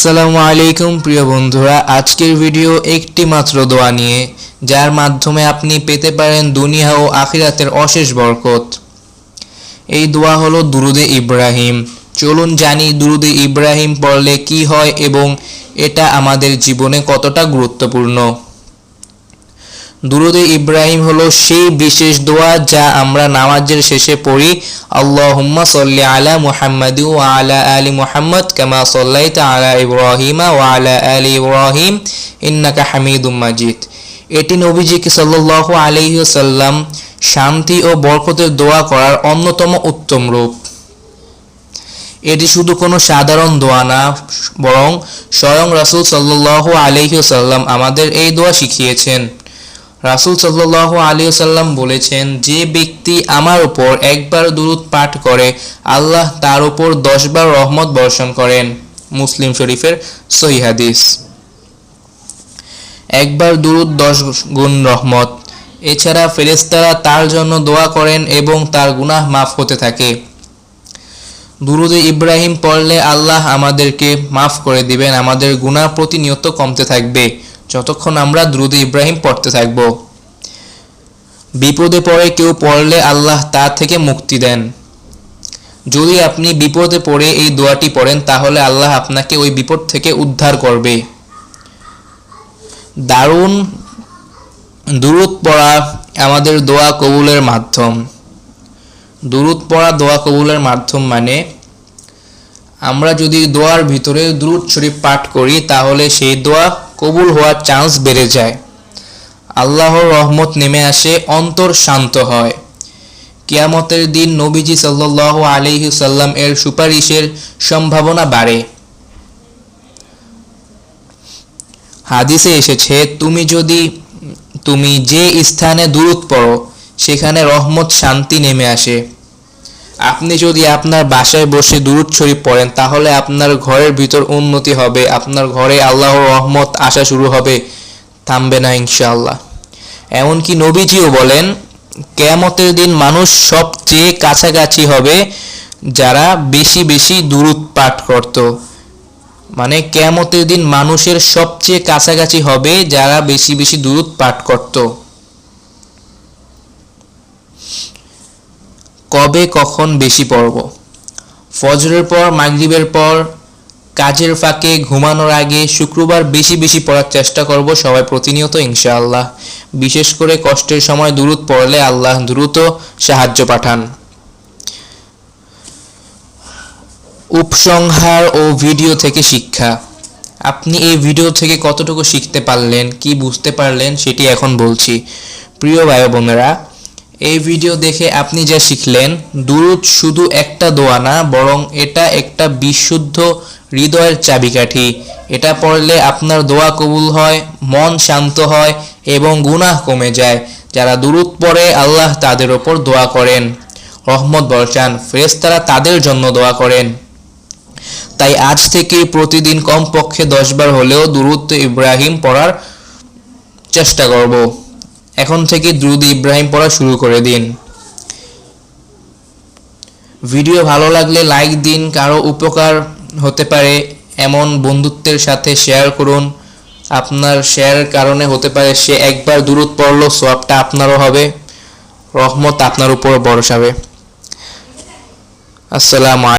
আসসালামু আলাইকুম, প্রিয় বন্ধুরা। আজকের ভিডিও একটি মাত্র দোয়া নিয়ে, যার মাধ্যমে আপনি পেতে পারেন দুনিয়া ও আখিরাতের অশেষ বরকত। এই দোয়া হলো দুরুদে ইব্রাহিম। চলুন জানি দুরুদে ইব্রাহিম পড়লে কি হয় এবং এটা আমাদের জীবনে কতটা গুরুত্বপূর্ণ। দুরুদে ইব্রাহিম হলো সেই বিশেষ দোয়া যা আমরা নামাজের শেষে পড়ি, আল্লাহুম্মা সাল্লি আলা মুহাম্মাদি ওয়া আলা আলি মুহাম্মদ কামা সাল্লাইতা আলা ইব্রাহিমা ওয়া আলা আলি ইব্রাহিম ইন্নাকা হামিদুম মাজিদ। এটি নবীজিকে সাল্লাল্লাহু আলাইহি ওয়াসাল্লাম শান্তি ও বরকতের দোয়া করার অন্যতম উত্তম রূপ। এটি শুধু কোনো সাধারণ দোয়া না, বরং স্বয়ং রাসূল সাল্লাল্লাহু আলাইহি ওয়াসাল্লাম আমাদের এই দোয়া শিখিয়েছেন। রাসুল সাল্লাহ আলিয়াল্লাম বলেছেন, যে ব্যক্তি আমার উপর একবার দুরুদ পাঠ করে, আল্লাহ তার উপর দশবার রহমত বর্ষণ করেন। মুসলিম শরীফের সহি হাদিস। একবার দুরুদ দশ গুণ রহমত। এছাড়া ফেরেস্তারা তার জন্য দোয়া করেন এবং তার গুনাহ মাফ হতে থাকে। দুরুদে ইব্রাহিম পড়লে আল্লাহ আমাদেরকে মাফ করে দিবেন, আমাদের গুনাহ প্রতিনিয়ত কমতে থাকবে। যতক্ষণ আমরা দ্রুত ইব্রাহিম পড়তে থাকব। বিপদে পড়ে কেউ পড়লে আল্লাহ তা থেকে মুক্তি দেন। যদি আপনি বিপদে পড়ে এই দোয়াটি পড়েন, তাহলে আল্লাহ আপনাকে ওই বিপদ থেকে উদ্ধার করবে। দারুণ দূরত পড়া আমাদের দোয়া কবুলের মাধ্যম। দূরত পড়া দোয়া কবুলের মাধ্যম মানে আমরা যদি দোয়ার ভিতরে দুরুদ শরীফ পাঠ করি, তাহলে সেই দোয়া কবুল হওয়ার চান্স বেড়ে যায়। আল্লাহর রহমত নেমে আসে, অন্তর শান্ত হয়। কিয়ামতের দিন নবীজি সাল্লাহ আলিহি এর সুপারিশের সম্ভাবনা বাড়ে। হাদিসে এসেছে, তুমি যদি, তুমি যে স্থানে দূরত পড়ো, সেখানে রহমত, শান্তি নেমে আসে। আপনি যদি আপনার বাসায় বসে দুরুদ শরীফ পড়েন, তাহলে আপনার ঘরের ভিতর উন্নতি হবে, আপনার ঘরে আল্লাহর রহমত আসা শুরু হবে, থামবে না ইনশাআল্লাহ। এমনকি নবীজিও বলেন, কেয়ামতের দিন মানুষ সবচেয়ে কাছাকাছি হবে যারা বেশি বেশি দূরত পাঠ করত। মানে কেয়ামতের দিন মানুষের সবচেয়ে কাছাকাছি হবে যারা বেশি বেশি দূরত পাঠ করত। কবে কখন বেশি পড়ব? ফজরের পর, মাগরিবের পর, কাজের ফাঁকে ঘুমানোর আগে শুক্রবার বেশি বেশি পড়ার চেষ্টা করব সবাই প্রতিনিয়ত, ইনশাআল্লাহ। বিশেষ করে কষ্টের সময় দূরত পড়লে আল্লাহ দ্রুত সাহায্য পাঠান। উপসংহার ও ভিডিও থেকে শিক্ষা। আপনি এই ভিডিও থেকে কতটুকু শিখতে পারলেন, কি বুঝতে পারলেন, সেটি এখন বলছি। প্রিয় ভাই বোনেরা এই ভিডিও দেখে আপনি যা শিখলেন, দুরুদ শুধু একটা দোয়া না, বরং এটা একটা বিশুদ্ধ হৃদয়ের চাবিকাঠি। এটা পড়লে আপনার দোয়া কবুল হয়, মন শান্ত হয় এবং গুনাহ কমে যায়। যারা দুরুদ পড়ে, আল্লাহ তাদের ওপর দোয়া করেন। রহমত বরচান ফেরেস্তারা তাদের জন্য দোয়া করেন। তাই আজ থেকে প্রতিদিন কমপক্ষে দশবার হলেও দুরুদ ইব্রাহিম পড়ার চেষ্টা করব। এখন থেকে দ্রুত ইব্রাহিম পড়া শুরু করে দিন। ভিডিও ভালো লাগলে লাইক দিন, কারও উপকার হতে পারে এমন বন্ধুত্বের সাথে শেয়ার করুন। আপনার শেয়ারের কারণে হতে পারে সে একবার দূরত পড়ল, সোয়াবটা আপনারও হবে, রহমত আপনার উপর বরসাবে আসসালামু